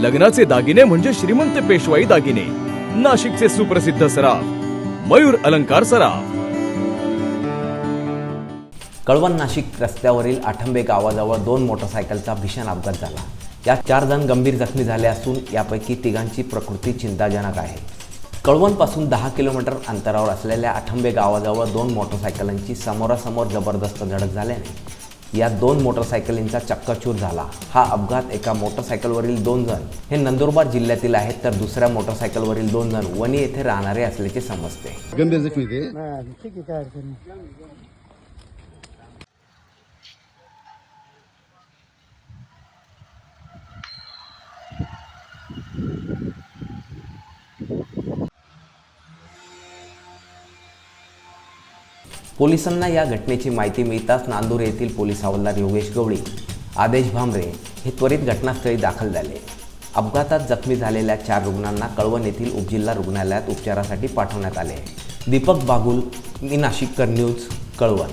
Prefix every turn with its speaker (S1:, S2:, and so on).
S1: लग्नाचे दागिने म्हणजे श्रीमंत पेशवाई दागिने. नाशिकचे सुप्रसिद्ध सराफ मयूर अलंकार सराफ.
S2: कळवण नाशिक रस्त्यावरील आठंबे गावाजवळ दोन मोटरसायकलचा भीषण अपघात झाला. यात चार जण गंभीर जखमी झाले असून यापैकी तिघांची प्रकृती चिंताजनक आहे. कळवणपासून दहा किलोमीटर अंतरावर असलेल्या आठंबे गावाजवळ दोन मोटरसायकलांची समोरासमोर जबरदस्त धडक झाल्याने या दोन मोटरसायकलींचा चक्काचूर झाला. हा अपघात एका मोटरसायकलवरील दोन जण. हे नंदुरबार जिल्ह्यातील आहेत तर दुसऱ्या मोटरसायकलवरील दोन जण वणी येथे राहणारे असल्याचे समजते.
S3: गंभीर जखमी
S2: पोलिसांना या घटनेची माहिती मिळताच नांदूर येथील पोलीस हवालदार योगेश गवळी आदेश भांबरे हे त्वरित घटनास्थळी दाखल झाले. अपघातात जखमी झालेल्या चार रुग्णांना कळवण येथील उपजिल्हा रुग्णालयात उपचारासाठी पाठवण्यात आले. दीपक बागुल मी नाशिककर न्यूज कळवण.